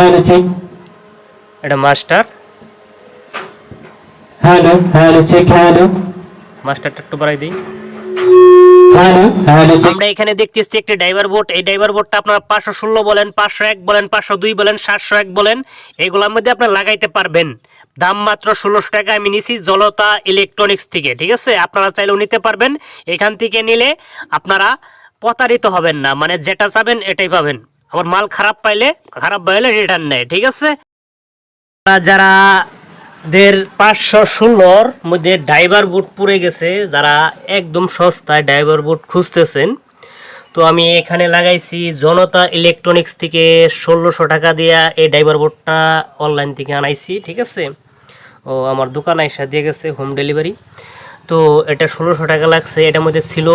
Hello check এটা master. Hello hello check hello মাস্টারটা একটু বাড়াই দিই। হ্যালো হ্যালো চেক আমরা এখানে দেখতেছি একটি ড্রাইভার বোট এই ড্রাইভার বোটটা আপনারা পাঁচশো ষোলো বলেন পাঁচশো এক বলেন পাঁচশো দুই বলেন সাতশো এক বলেন এগুলোর মধ্যে আপনারা লাগাইতে পারবেন। দাম মাত্র ষোলোশো টাকা আমি নিছি জলতা ইলেকট্রনিক্স থেকে ঠিক আছে? আপনারা চাইলেও নিতে পারবেন। এখান থেকে নিলে আপনারা প্রতারিত হবেন না মানে যেটা চাবেন এটাই পাবেন। আবার মাল খারাপ পাইলে খারাপ পাইলে রিটার্ন নেয়, ঠিক আছে? যারা দের পাঁচশো ষোলোর মধ্যে ড্রাইভার বুট পুড়ে গেছে, যারা একদম সস্তায় ড্রাইভার বুট খুঁজতেছেন, তো আমি এখানে লাগাইছি জনতা ইলেকট্রনিক্স থেকে ষোলোশো টাকা দিয়া এই ড্রাইভার বোর্ডটা অনলাইন থেকে আনাইছি, ঠিক আছে? ও, আমার দোকান আইসা দিয়ে গেছে হোম ডেলিভারি তো এটা ষোলোশো টাকা লাগছে, এটার মধ্যে ছিল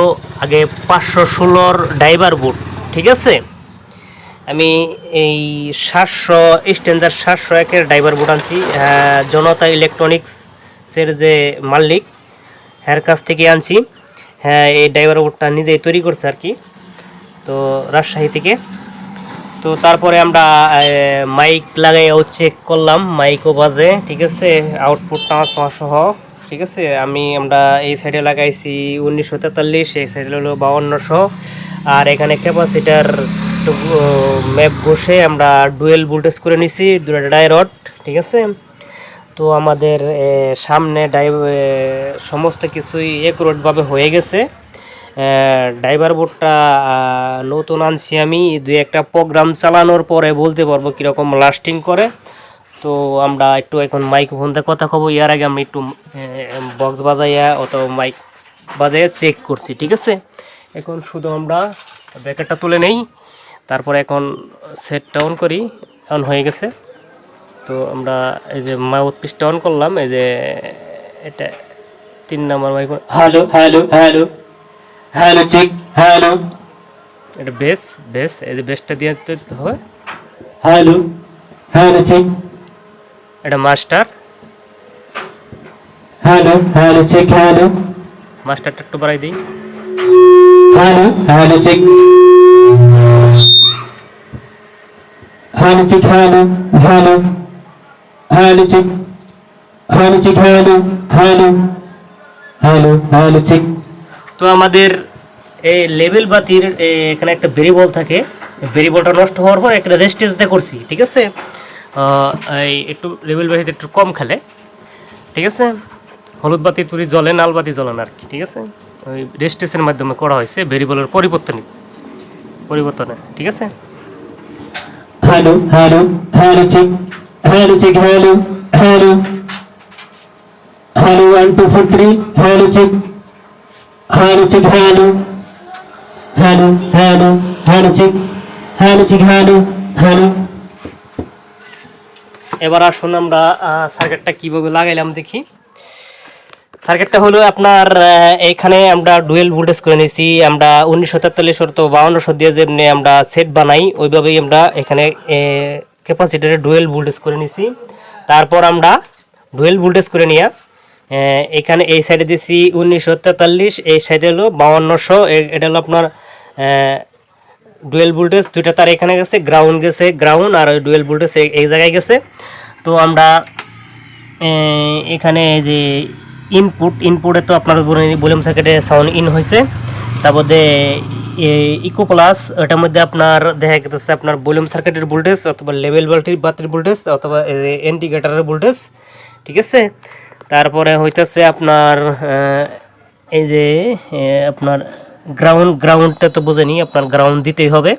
আগে পাঁচশো ষোলোর ড্রাইভার বুট ঠিক আছে? আমি এই সাতশো স্ট্যান্ডার সাতশো একের ড্রাইভার বুট আনছি। জনতা ইলেকট্রনিক্সের যে মালিক হ্যার কাছ থেকে আনছি। হ্যাঁ এই ড্রাইভার বুটটা নিজেই তৈরি করছে আর কি। তো রাজশাহী থেকে। তো তারপরে আমরা মাইক লাগাইও চেক করলাম। মাইকও বাজে, ঠিক আছে? আউটপুট সহ, ঠিক আছে? আমি, আমরা এই সাইডে লাগাইছি উনিশশো তেতাল্লিশ, এই সাইডে হলো বাউন্নশো। আর এখানে ক্যাপাসিটার ম্যাপ বসে আমরা ডুয়েল ভোল্টেজ করে নিছি দুটা ডাইরড ঠিক আছে? তো আমাদের সামনে ডাই সমস্ত কিছুই একরোটভাবে হয়ে গেছে। ড্রাইভার বোর্ডটা নতুন আনছি আমি, দুই একটা প্রোগ্রাম চালানোর পরে বলতে পারব কীরকম লাস্টিং করে। তো আমরা একটু এখন মাইক্রোফোন দিয়ে কথা কব, ইয়ার আগে আমি একটু বক্স বাজাইয়া অত মাইক বাজাইয়া চেক করছি, ঠিক আছে? এখন শুধু আমরা ব্যাকেটটা তুলে নেই। তারপরে এখন সেটটা অন করি অন হয়ে গেছে। তো আমরা এই যে মাউথ পিসটা অন করলাম এই যে এটা তিন নম্বর mic hello hello hello hello check hello এটা বেস বেস এই যে বেসটা দিয়ে দিতে হবে। হ্যালো হ্যালো চেক এটা master hello hello check hello মাস্টারটা একটু বাড়াই দিই। Hello hello check check hello hello hello check hello check hello hello hello তো আমাদের এই লেভেল বাতির এখানে একটা ভেরিবল থাকে। ভেরিবলটা নষ্ট হওয়ার পর একটা রেস্টেজ দিয়ে করছি, ঠিক আছে? একটু লেভেল বাতিতে একটু কম খেলে, ঠিক আছে? হলুদ বাতি তুলি জ্বলে নাল বাতি জ্বলে না আর কি, ঠিক আছে? ওই রেস্টেসের মাধ্যমে করা হয়েছে ভেরিবলের পরিবর্তন, পরিবর্তনে, ঠিক আছে? Hello hello hello check hello check hello hello hello one two four three hello check hello check hello hello hello hello check hello check hello hello এবার আসুন আমরা সার্কিটটা কীভাবে লাগাইলাম দেখি। সার্কিটটা হলো আপনার এখানে আমরা ডুয়েল ভোল্টেজ করে নিয়েছি, আমরা উনিশশো তেতাল্লিশ তো বাউন্নশো দিয়ে যেমনি আমরা সেট বানাই, ওইভাবেই আমরা এখানে ক্যাপাসিটারে ডুয়েল ভোল্টেজ করে নিয়েছি। তারপর আমরা ডুয়েল ভোল্টেজ করে নিয়ে এখানে এই সাইডে দিয়েছি উনিশশো তেতাল্লিশ এই সাইডে হলো বাউন্নশো এটা হলো আপনার ডুয়েল ভোল্টেজ, দুইটা তার এখানে গেছে গ্রাউন্ড গেছে গ্রাউন্ড আর ডুয়েল ভোল্টেজ এই জায়গায় গেছে। তো আমরা এখানে যে ইনপুট ইনপুটে তো আপনার ভলিউম সার্কিটে সাউন্ড ইন হয়েছে তারপরে ইকো প্লাস এটার মধ্যে আপনার দেখা গেছে আপনার ভলিউম সার্কিটের ভোল্টেজ অথবা লেভেল বাল্টির বাতির ভোল্টেজ অথবা ইন্ডিকেটারের ভোল্টেজ ঠিক আছে? তারপরে হইতেছে আপনার এই যে আপনার গ্রাউন্ড গ্রাউন্ডটা তো বোঝেনি, আপনার গ্রাউন্ড দিতেই হবে।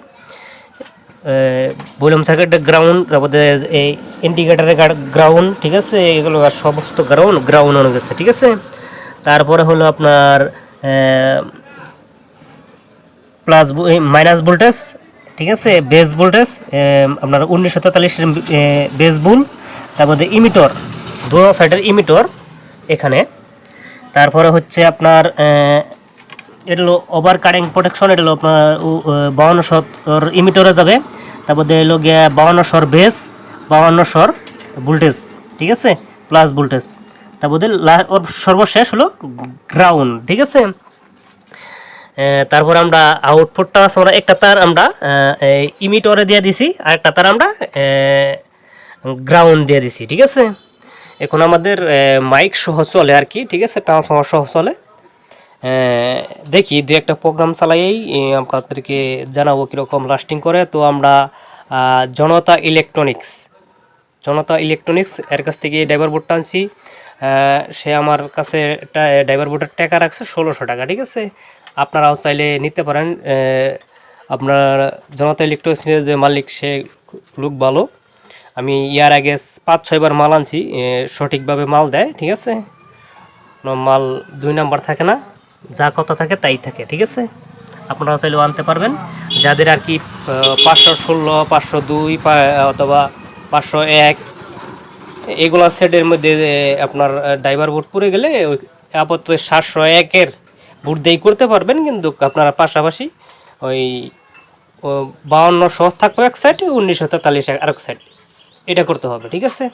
ভলিউম সার্কিটের গ্রাউন্ড তারপরে এই ইন্ডিকেটারের গ্রাউন্ড ঠিক আছে? এগুলো আর সমস্ত গ্রাউন্ড গ্রাউন্ড হয়ে গেছে, ঠিক আছে? তারপরে হলো আপনার প্লাস মাইনাস ভোল্টেজ ঠিক আছে? বেস ভোল্টেজ আপনার উনিশশো তেতাল্লিশের বেস বুল তারপরে ইমিটর দু সাইডের ইমিটর এখানে। তারপরে হচ্ছে আপনার এটা হলো ওভার কারিং প্রোটেকশন এটা হলো আপনার বাউন্ন শর ইমিটরে যাবে। তারপরে এলো গিয়া বাউন্ন শর বেস বাউন্ন শর ভোল্টেজ ঠিক আছে? প্লাস ভোল্টেজ তারপরে ওর সর্বশেষ হলো গ্রাউন্ড ঠিক আছে? তারপর আমরা আউটপুটটা আছে আমরা একটা তার আমরা ইমিটরে দিয়ে দিছি, আর একটা তার আমরা গ্রাউন্ড দিয়ে দিছি, ঠিক আছে? এখন আমাদের মাইক সহ চলে আর কি, ঠিক আছে? ট্রান্সফর্মার সহ চলে। দেখি দু একটা প্রোগ্রাম চালাইয়েই আপনাদেরকে জানাব কীরকম লাস্টিং করে। তো আমরা জনতা ইলেকট্রনিক্স জনতা ইলেকট্রনিক্স এর কাছ থেকে ড্রাইভার বোর্ডটা আনছি। সে আমার কাছে ড্রাইভার বোর্ডের টাকা রাখছে ষোলোশো টাকা, ঠিক আছে? আপনারাও চাইলে নিতে পারেন। আপনার জনতা ইলেকট্রনিক্সের যে মালিক, সে লোক ভালো। আমি ইয়ার আগে পাঁচ ছয়বার মাল আনছি সঠিকভাবে মাল দেয়, ঠিক আছে? মাল দুই নাম্বার থাকে না। যা কথা থাকে তাই থাকে, ঠিক আছে? আপনারা চাইলেও আনতে পারবেন। যাদের আর কি পাঁচশো ষোলো, পাঁচশো দুই অথবা পাঁচশো এক, এগুলা সেটের মধ্যে আপনার ড্রাইভার বোর্ড পড়ে গেলে ওই আপাতত সাতশো একের বুট দিয়েই করতে পারবেন, কিন্তু আপনারা পাশাপাশি ওই বাউন্ন শো থাকবে এক সাইড উনিশশো তেতাল্লিশ আরেক সাইড এটা করতে হবে, ঠিক আছে?